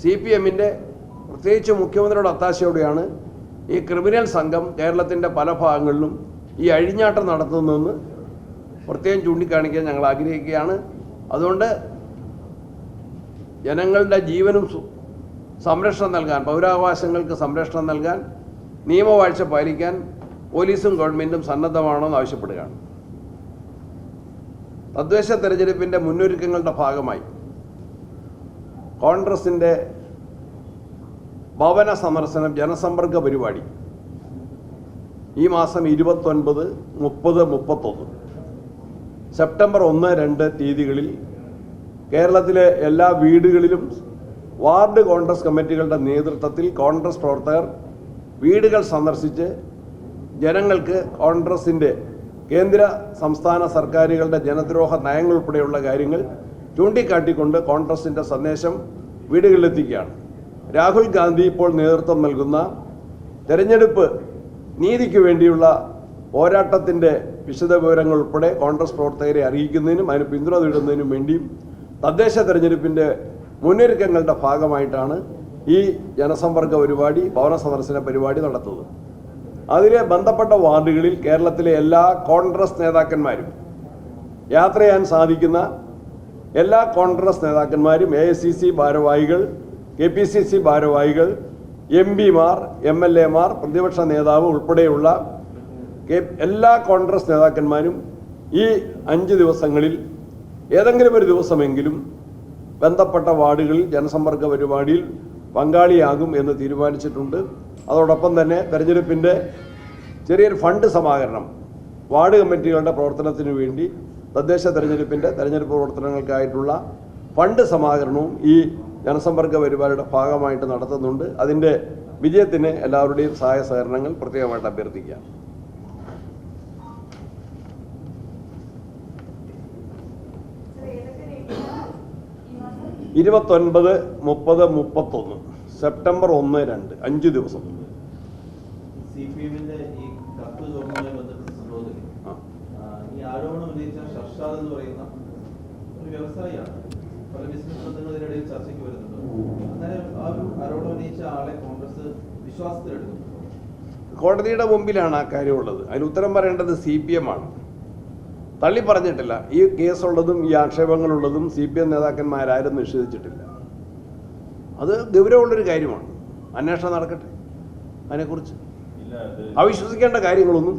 C P എമ്മിന്റെ പ്രത്യേകിച്ച് മുഖ്യമന്ത്രിയുടെ ഒത്താശയോടെയാണ് ഈ ക്രിമിനൽ സംഘം കേരളത്തിന്റെ പല ഭാഗങ്ങളിലും ഈ അഴിഞ്ഞാട്ടം നടത്തുന്നതെന്ന് പ്രത്യേകം ചൂണ്ടിക്കാണിക്കാൻ ഞങ്ങൾ ആഗ്രഹിക്കുകയാണ്. അതുകൊണ്ട് ജനങ്ങളുടെ ജീവനും സംരക്ഷണം നൽകാൻ പൗരാവകാശങ്ങൾക്ക് സംരക്ഷണം നൽകാൻ നിയമവാഴ്ച പാലിക്കാൻ പോലീസും ഗവൺമെന്റും സന്നദ്ധമാണെന്ന് ആവശ്യപ്പെടുകയാണ്. തദ്ദേശ തെരഞ്ഞെടുപ്പിന്റെ മുന്നൊരുക്കങ്ങളുടെ ഭാഗമായി കോൺഗ്രസിന്റെ ഭവന സന്ദർശനം ജനസമ്പർക്ക പരിപാടി. ഈ മാസം ഇരുപത്തൊൻപത് മുപ്പത് മുപ്പത്തൊന്ന്. സെപ്റ്റംബർ ഒന്ന് രണ്ട് തീയതികളിൽ കേരളത്തിലെ എല്ലാ വീടുകളിലും വാർഡ് കോൺഗ്രസ് കമ്മിറ്റികളുടെ നേതൃത്വത്തിൽ കോൺഗ്രസ് പ്രവർത്തകർ വീടുകൾ സന്ദർശിച്ച് ജനങ്ങൾക്ക് കോൺഗ്രസിന്റെ കേന്ദ്ര സംസ്ഥാന സർക്കാരുകളുടെ ജനദ്രോഹ നയങ്ങൾ ഉൾപ്പെടെയുള്ള കാര്യങ്ങൾ ചൂണ്ടിക്കാട്ടിക്കൊണ്ട് കോൺഗ്രസിന്റെ സന്ദേശം വീടുകളിലെത്തിക്കുകയാണ്. രാഹുൽ ഗാന്ധി ഇപ്പോൾ നേതൃത്വം നൽകുന്ന തെരഞ്ഞെടുപ്പ് നീതിക്ക് വേണ്ടിയുള്ള പോരാട്ടത്തിന്റെ വിശദവിവരങ്ങൾ ഉൾപ്പെടെ കോൺഗ്രസ് പ്രവർത്തകരെ അറിയിക്കുന്നതിനും അതിന് പിന്തുണ നേടുന്നതിനും വേണ്ടിയും തദ്ദേശ തെരഞ്ഞെടുപ്പിന്റെ മുന്നൊരുക്കങ്ങളുടെ ഭാഗമായിട്ടാണ് ഈ ജനസമ്പർക്ക പരിപാടി ഭവന സന്ദർശന പരിപാടി നടത്തുന്നത്. അതിലെ ബന്ധപ്പെട്ട വാർഡുകളിൽ കേരളത്തിലെ എല്ലാ കോൺഗ്രസ് നേതാക്കന്മാരും യാത്ര ചെയ്യാൻ സാധിക്കുന്ന എല്ലാ കോൺഗ്രസ് നേതാക്കന്മാരും എ സി സി ഭാരവാഹികൾ കെ പി സി സി ഭാരവാഹികൾ എം പിമാർ എം എൽ എമാർ പ്രതിപക്ഷ നേതാവ് ഉൾപ്പെടെയുള്ള എല്ലാ കോൺഗ്രസ് നേതാക്കന്മാരും ഈ അഞ്ച് ദിവസങ്ങളിൽ ഏതെങ്കിലും ഒരു ദിവസമെങ്കിലും ബന്ധപ്പെട്ട വാർഡുകളിൽ ജനസമ്പർക്ക പരിപാടിയിൽ പങ്കാളിയാകും എന്ന് തീരുമാനിച്ചിട്ടുണ്ട്. അതോടൊപ്പം തന്നെ തെരഞ്ഞെടുപ്പിന്റെ ചെറിയൊരു ഫണ്ട് സമാഹരണം വാർഡ് കമ്മിറ്റികളുടെ പ്രവർത്തനത്തിന് വേണ്ടി തദ്ദേശ തെരഞ്ഞെടുപ്പിന്റെ തെരഞ്ഞെടുപ്പ് പ്രവർത്തനങ്ങൾക്കായിട്ടുള്ള ഫണ്ട് സമാഹരണവും ഈ ജനസമ്പർക്ക പരിപാടിയുടെ ഭാഗമായിട്ട് നടത്തുന്നുണ്ട്. അതിന്റെ വിജയത്തിന് എല്ലാവരുടെയും സഹായ സഹകരണങ്ങൾ പ്രത്യേകമായിട്ട് അഭ്യർത്ഥിക്കാം. ഇരുപത്തൊൻപത് മുപ്പത് മുപ്പത്തൊന്ന് സെപ്റ്റംബർ ഒന്ന് രണ്ട് അഞ്ച് ദിവസം. സി പി എമ്മിന്റെ ഈ കത്ത് ബന്ധപ്പെട്ട സംഭവത്തിൽ ഈ ആരോപണം ഉന്നയിച്ച ഷർഷാദ് എന്ന് പറയുന്ന ഒരു വ്യവസായിയാണ്. പല ബിസിനസ് ബന്ധങ്ങൾ ഇതിനിടയിൽ ചർച്ചയ്ക്ക് വരുന്നുണ്ട്. അങ്ങനെ ആ ഒരു ആരോപണം ഉന്നയിച്ച ആളെ കോൺഗ്രസ് വിശ്വാസത്തിലെടുക്കുന്നു. കോടതിയുടെ മുമ്പിലാണ് ആ കാര്യമുള്ളത്. അതിന് ഉത്തരം പറയേണ്ടത് സി പി എം ആണ്. തള്ളി പറഞ്ഞിട്ടില്ല. ഈ കേസുള്ളതും ഈ ആക്ഷേപങ്ങളുള്ളതും സി പി എം നേതാക്കന്മാരാരും നിഷേധിച്ചിട്ടില്ല. അത് ഗൗരവമുള്ളൊരു കാര്യമാണ്. അന്വേഷണം നടക്കട്ടെ. അതിനെക്കുറിച്ച് ഇല്ല അത് അവിശ്വസിക്കേണ്ട കാര്യങ്ങളൊന്നും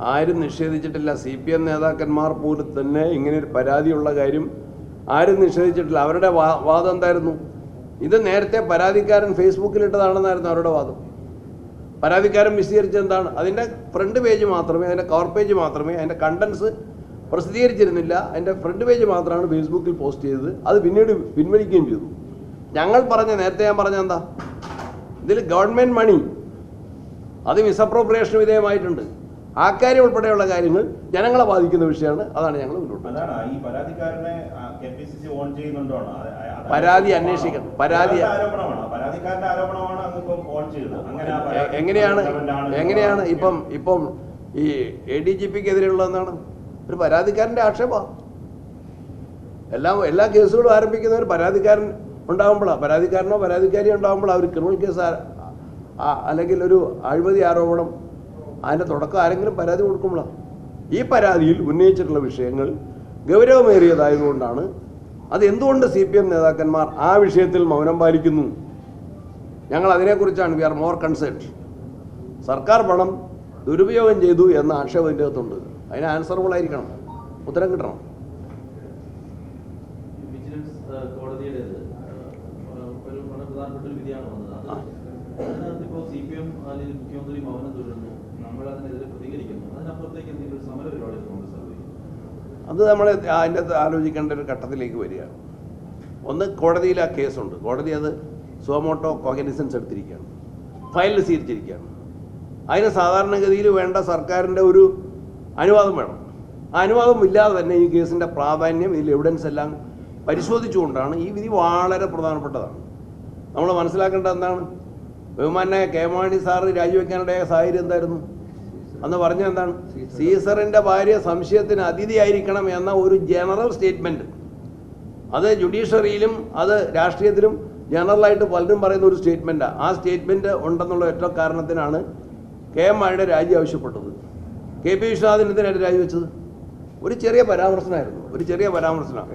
ആരും നിഷേധിച്ചിട്ടില്ല. സി പി എം നേതാക്കന്മാർ പോലും തന്നെ ഇങ്ങനെ ഒരു പരാതിയുള്ള കാര്യം ആരും നിഷേധിച്ചിട്ടില്ല. അവരുടെ വാദം എന്തായിരുന്നു? ഇത് നേരത്തെ പരാതിക്കാരൻ ഫേസ്ബുക്കിലിട്ടതാണെന്നായിരുന്നു അവരുടെ വാദം. പരാതിക്കാരൻ വിശദീകരിച്ചെന്താണ് അതിന്റെ ഫ്രണ്ട് പേജ് മാത്രമേ അതിന്റെ കവർ പേജ് മാത്രമേ അതിന്റെ കണ്ടൻസ് പ്രസിദ്ധീകരിച്ചിരുന്നില്ല. അതിന്റെ ഫ്രണ്ട് പേജ് മാത്രമാണ് ഫേസ്ബുക്കിൽ പോസ്റ്റ് ചെയ്തത്. അത് പിന്നീട് പിൻവലിക്കുകയും ചെയ്തു. ഞങ്ങൾ പറഞ്ഞ നേരത്തെ ഞാൻ പറഞ്ഞ എന്താ? ഇതിൽ ഗവൺമെന്റ് മണി അത് മിസ്അപ്രോപ്രിയേഷന് വിധേയമായിട്ടുണ്ട്. ആ കാര്യം ഉൾപ്പെടെയുള്ള കാര്യങ്ങൾ ജനങ്ങളെ ബാധിക്കുന്ന വിഷയമാണ്. അതാണ് ഞങ്ങൾ മുന്നോട്ട് പരാതി അന്വേഷിക്കണം. പരാതി- എങ്ങനെയാണ് എങ്ങനെയാണ് ഇപ്പം ഇപ്പം ഈ എ ഡി ജി പിക്ക് എതിരെയുള്ളതെന്നാണ് ഒരു പരാതിക്കാരന്റെ ആക്ഷേപമാണ് എല്ലാ എല്ലാ കേസുകളും ആരംഭിക്കുന്ന ഒരു പരാതിക്കാരൻ ഉണ്ടാകുമ്പോഴാണ് പരാതിക്കാരനോ പരാതിക്കാരിയോ ഉണ്ടാകുമ്പോഴാണ് ഒരു ക്രിമിനൽ കേസ് അല്ലെങ്കിൽ ഒരു അഴിമതി ആരോപണം അതിന്റെ തുടക്കം ആരെങ്കിലും പരാതി കൊടുക്കുമ്പോഴാണ് ഈ പരാതിയിൽ ഉന്നയിച്ചിട്ടുള്ള വിഷയങ്ങൾ ഗൗരവമേറിയതായതുകൊണ്ടാണ് അത് എന്തുകൊണ്ട് സി പി എം നേതാക്കന്മാർ ആ വിഷയത്തിൽ മൗനം പാലിക്കുന്നു? ഞങ്ങൾ അതിനെക്കുറിച്ചാണ് വി ആർ മോർ കൺസേൺഡ്. സർക്കാർ പണം ദുരുപയോഗം ചെയ്തു എന്ന ആക്ഷേപം ഇതിന്റെ അകത്തുണ്ട്. അതിന് ആൻസറബിൾ ആയിരിക്കണം ഉത്തരം കിട്ടണം. കോടതിയുടേത് ഒരു പ്രധാനപ്പെട്ട വിധിയാണ് വന്നത്. അത് നമ്മൾ അതിനെതിരെ പ്രതികരിക്കുന്നു. അതിനപ്പുറത്തേക്ക് ഒരു സമര അത് നമ്മൾ അതിന്റെ അകത്ത് ആലോചിക്കേണ്ട ഒരു ഘട്ടത്തിലേക്ക് വരികയാണ് ഒന്ന് കോടതിയിൽ ആ കേസുണ്ട്. കോടതി അത് സോമോട്ടോ കോഗനിസൻസ് എടുത്തിരിക്കുകയാണ്. ഫയൽ സ്വീകരിച്ചിരിക്കുകയാണ്. അതിന് സാധാരണഗതിയിൽ വേണ്ട സർക്കാരിന്റെ ഒരു അനുവാദം വേണം. ആ അനുവാദം ഇല്ലാതെ തന്നെ ഈ കേസിന്റെ പ്രാധാന്യം ഇതിൽ എവിഡൻസ് എല്ലാം പരിശോധിച്ചുകൊണ്ടാണ് ഈ വിധി വളരെ പ്രധാനപ്പെട്ടതാണ്. നമ്മൾ മനസ്സിലാക്കേണ്ടത് എന്താണ്? ബഹുമാനെ കെ മാണി സാറ് രാജിവെക്കാനിടയ സാഹചര്യം എന്തായിരുന്നു? അന്ന് പറഞ്ഞ എന്താണ്? സീസറിന്റെ ഭാര്യ സംശയത്തിന് അതിഥിയായിരിക്കണം എന്ന ഒരു ജനറൽ സ്റ്റേറ്റ്മെന്റ്. അത് ജുഡീഷ്യറിയിലും അത് രാഷ്ട്രീയത്തിലും ജനറലായിട്ട് പലരും പറയുന്ന ഒരു സ്റ്റേറ്റ്മെന്റാണ് ആ സ്റ്റേറ്റ്മെന്റ് ഉണ്ടെന്നുള്ള ഒറ്റ കാരണത്തിനാണ് കെ എം മാണിയുടെ രാജി ആവശ്യപ്പെട്ടത്. കെ പി വിശ്വനാഥൻ എന്തിനാണ് രാജിവെച്ചത് ഒരു ചെറിയ പരാമർശനമായിരുന്നു ഒരു ചെറിയ പരാമർശനമാണ്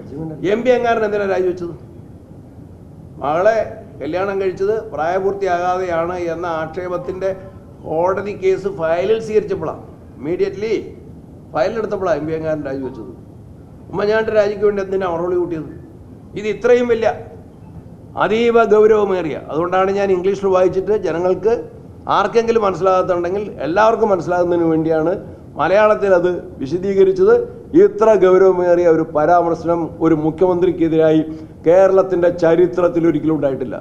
എം പി എങ്ങാരൻ എന്തിനാണ് രാജിവെച്ചത് മകളെ കല്യാണം കഴിച്ചത് പ്രായപൂർത്തിയാകാതെയാണ് എന്ന ആക്ഷേപത്തിന്റെ കോടതി കേസ് ഫയലിൽ സ്വീകരിച്ചപ്പോഴാണ് ഇമ്മീഡിയറ്റ്ലി ഫയലിലെടുത്തപ്പോഴാണ് എം പി എങ്കാരൻ രാജിവെച്ചത്. ഉമ്മൻചാണ്ടി രാജിക്ക് വേണ്ടി എന്തിനാണ് മറുപടി കൂട്ടിയത്? ഇത് ഇത്രയും വലിയ അതീവ ഗൗരവമേറിയ അതുകൊണ്ടാണ് ഞാൻ ഇംഗ്ലീഷിൽ വായിച്ചിട്ട് ജനങ്ങൾക്ക് ആർക്കെങ്കിലും മനസ്സിലാകാത്തുണ്ടെങ്കിൽ എല്ലാവർക്കും മനസ്സിലാകുന്നതിന് വേണ്ടിയാണ് മലയാളത്തിൽ അത് വിശദീകരിച്ചത്. ഇത്ര ഗൗരവമേറിയ ഒരു പരാമർശനം ഒരു മുഖ്യമന്ത്രിക്കെതിരായി കേരളത്തിന്റെ ചരിത്രത്തിൽ ഒരിക്കലും ഉണ്ടായിട്ടില്ല.